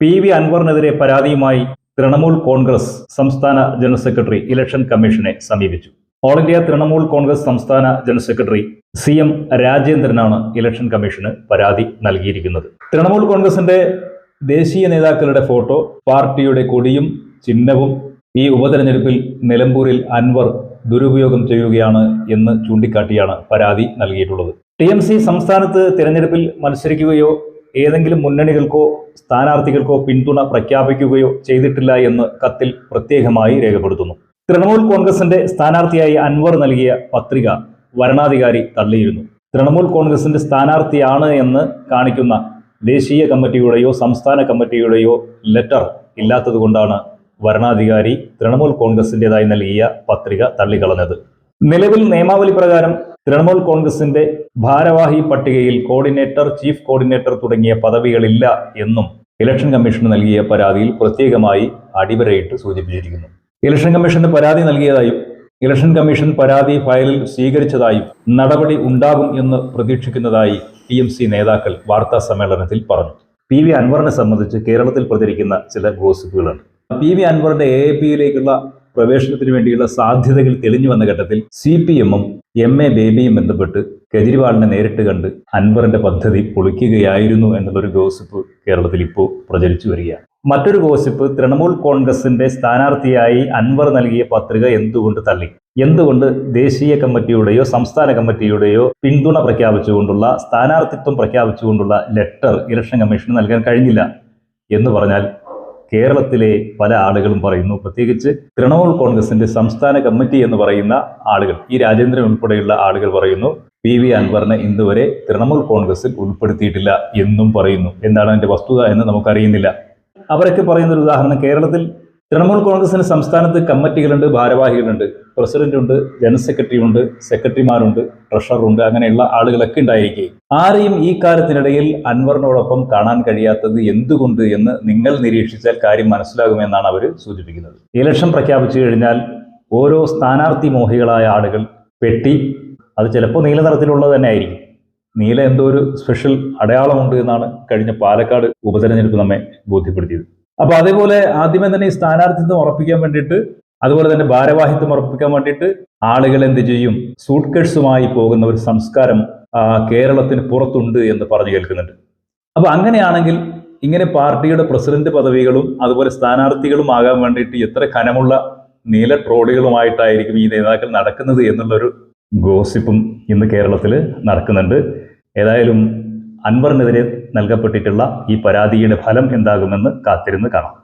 P V അൻവറിനെതിരെ പരാതിയുമായി Trinamool Congress സംസ്ഥാന general secretary election കമ്മീഷനെ സമീപിച്ചു. ഓൾ ഇന്ത്യ തൃണമൂൽ കോൺഗ്രസ് സംസ്ഥാന ജനറൽ സെക്രട്ടറി സി എം രാജേന്ദ്രനാണ് ഇലക്ഷൻ കമ്മീഷന് പരാതി നൽകിയിരിക്കുന്നത്. തൃണമൂൽ കോൺഗ്രസിന്റെ ദേശീയ നേതാക്കളുടെ ഫോട്ടോ പാർട്ടിയുടെ കൊടിയും ചിഹ്നവും ഈ ഉപതെരഞ്ഞെടുപ്പിൽ നിലമ്പൂരിൽ അൻവർ ദുരുപയോഗം ചെയ്യുകയാണ് എന്ന് ചൂണ്ടിക്കാട്ടിയാണ് പരാതി നൽകിയിട്ടുള്ളത്. ടി എം സി സംസ്ഥാനത്ത് തിരഞ്ഞെടുപ്പിൽ മത്സരിക്കുകയോ ഏതെങ്കിലും മുന്നണികൾക്കോ സ്ഥാനാർത്ഥികൾക്കോ പിന്തുണ പ്രഖ്യാപിക്കുകയോ ചെയ്തിട്ടില്ല എന്ന് കത്തിൽ പ്രത്യേകമായി രേഖപ്പെടുത്തുന്നു. തൃണമൂൽ കോൺഗ്രസിന്റെ സ്ഥാനാർത്ഥിയായി അൻവർ നൽകിയ പത്രിക വരണാധികാരി തള്ളിയിരുന്നു. തൃണമൂൽ കോൺഗ്രസിന്റെ സ്ഥാനാർത്ഥിയാണ് എന്ന് കാണിക്കുന്ന ദേശീയ കമ്മിറ്റിയുടെയോ സംസ്ഥാന കമ്മിറ്റിയുടെയോ ലെറ്റർ ഇല്ലാത്തതുകൊണ്ടാണ് വരണാധികാരി തൃണമൂൽ കോൺഗ്രസിന്റേതായി നൽകിയ പത്രിക തള്ളിക്കളഞ്ഞത്. നിലവിൽ നിയമാവലി പ്രകാരം തൃണമൂൽ കോൺഗ്രസിന്റെ ഭാരവാഹി പട്ടികയിൽ കോർഡിനേറ്റർ ചീഫ് കോർഡിനേറ്റർ തുടങ്ങിയ പദവികളില്ല എന്നും ഇലക്ഷൻ കമ്മീഷന് നൽകിയ പരാതിയിൽ പ്രത്യേകമായി അടിവരയിട്ട് സൂചിപ്പിച്ചിരിക്കുന്നു. ഇലക്ഷൻ കമ്മീഷന് പരാതി നൽകിയതായും ഇലക്ഷൻ കമ്മീഷൻ പരാതി ഫയലിൽ സ്വീകരിച്ചതായും നടപടി ഉണ്ടാകും എന്ന് പ്രതീക്ഷിക്കുന്നതായി ടി എം സി നേതാക്കൾ വാർത്താ സമ്മേളനത്തിൽ പറഞ്ഞു. പി വി അൻവറിനെ സംബന്ധിച്ച് കേരളത്തിൽ പ്രചരിക്കുന്ന ചില ഗോസിപ്പുകളുണ്ട് പി വി അൻവറിന്റെ എ പിയിലേക്കുള്ള പ്രവേശനത്തിന് വേണ്ടിയുള്ള സാധ്യതകൾ തെളിഞ്ഞു വന്ന ഘട്ടത്തിൽ സി പി എമ്മും എം എ ബേബിയും ബന്ധപ്പെട്ട് കെജ്രിവാളിനെ നേരിട്ട് കണ്ട് അൻവറിന്റെ പദ്ധതി പൊളിക്കുകയായിരുന്നു എന്നുള്ളൊരു ഗോസിപ്പ് കേരളത്തിൽ ഇപ്പോൾ പ്രചരിച്ചു വരികയാണ്. മറ്റൊരു ഗോസിപ്പ് തൃണമൂൽ കോൺഗ്രസിന്റെ സ്ഥാനാർത്ഥിയായി അൻവർ നൽകിയ പത്രിക എന്തുകൊണ്ട് തള്ളി? എന്തുകൊണ്ട് ദേശീയ കമ്മിറ്റിയുടെയോ സംസ്ഥാന കമ്മിറ്റിയുടെയോ പിന്തുണ പ്രഖ്യാപിച്ചുകൊണ്ടുള്ള സ്ഥാനാർത്ഥിത്വം പ്രഖ്യാപിച്ചുകൊണ്ടുള്ള ലെറ്റർ ഇലക്ഷൻ കമ്മീഷന് നൽകാൻ കഴിഞ്ഞില്ല എന്ന് പറഞ്ഞാൽ കേരളത്തിലെ പല ആളുകളും പറയുന്നു. പ്രത്യേകിച്ച് തൃണമൂൽ കോൺഗ്രസിന്റെ സംസ്ഥാന കമ്മിറ്റി എന്ന് പറയുന്ന ആളുകൾ ഈ രാജേന്ദ്രൻ ഉൾപ്പെടെയുള്ള ആളുകൾ പറയുന്നു പി വി അൻവറിനെ ഇന്നുവരെ തൃണമൂൽ കോൺഗ്രസിൽ ഉൾപ്പെടുത്തിയിട്ടില്ല എന്നും പറയുന്നു. എന്താണ് അതിന്റെ വസ്തുത എന്ന് നമുക്കറിയുന്നില്ല. അവരൊക്കെ പറയുന്ന ഒരു ഉദാഹരണം കേരളത്തിൽ തൃണമൂൽ കോൺഗ്രസിന് സംസ്ഥാനത്ത് കമ്മിറ്റികളുണ്ട് ഭാരവാഹികളുണ്ട് പ്രസിഡന്റ് ഉണ്ട് ജനറൽ സെക്രട്ടറി ഉണ്ട് സെക്രട്ടറിമാരുണ്ട് ട്രഷററുണ്ട് അങ്ങനെയുള്ള ആളുകളൊക്കെ ഉണ്ടായിരിക്കെ. ആരെയും ഈ കാലത്തിനിടയിൽ അൻവറിനോടൊപ്പം കാണാൻ കഴിയാത്തത് എന്തുകൊണ്ട് എന്ന് നിങ്ങൾ നിരീക്ഷിച്ചാൽ കാര്യം മനസ്സിലാകുമെന്നാണ് അവർ സൂചിപ്പിക്കുന്നത്. ഇലക്ഷൻ പ്രഖ്യാപിച്ചു കഴിഞ്ഞാൽ ഓരോ സ്ഥാനാർത്ഥി മോഹികളായ ആളുകൾ പെട്ടി അത് ചിലപ്പോൾ നീല നിറത്തിലുള്ളത് തന്നെ ആയിരിക്കും. നീല എന്തോ ഒരു സ്പെഷ്യൽ അടയാളമുണ്ട് എന്നാണ് കഴിഞ്ഞ പാലക്കാട് ഉപതെരഞ്ഞെടുപ്പ് നമ്മെ ബോധ്യപ്പെടുത്തിയത്. അപ്പൊ അതേപോലെ ആദ്യമേ തന്നെ ഈ സ്ഥാനാർത്ഥിത്വം ഉറപ്പിക്കാൻ വേണ്ടിയിട്ട് അതുപോലെ തന്നെ ഭാരവാഹിത്വം ഉറപ്പിക്കാൻ വേണ്ടിയിട്ട് ആളുകൾ എന്ത് ചെയ്യും? സൂട്ട്കേഴ്സുമായി പോകുന്ന ഒരു സംസ്കാരം കേരളത്തിന് പുറത്തുണ്ട് എന്ന് പറഞ്ഞു കേൾക്കുന്നുണ്ട്. അപ്പൊ അങ്ങനെയാണെങ്കിൽ ഇങ്ങനെ പാർട്ടിയുടെ പ്രസിഡന്റ് പദവികളും അതുപോലെ സ്ഥാനാർത്ഥികളും ആകാൻ വേണ്ടിയിട്ട് എത്ര കനമുള്ള നീല ട്രോളികളുമായിട്ടായിരിക്കും ഈ നേതാക്കൾ നടക്കുന്നത് എന്നുള്ളൊരു ഗോസിപ്പും ഇന്ന് കേരളത്തിൽ നടക്കുന്നുണ്ട്. ഏതായാലും അൻവറിനെതിരെ നൽകപ്പെട്ടിട്ടുള്ള ഈ പരാതിയുടെ ഫലം എന്താകുമെന്ന് കാത്തിരുന്ന് കാണാം.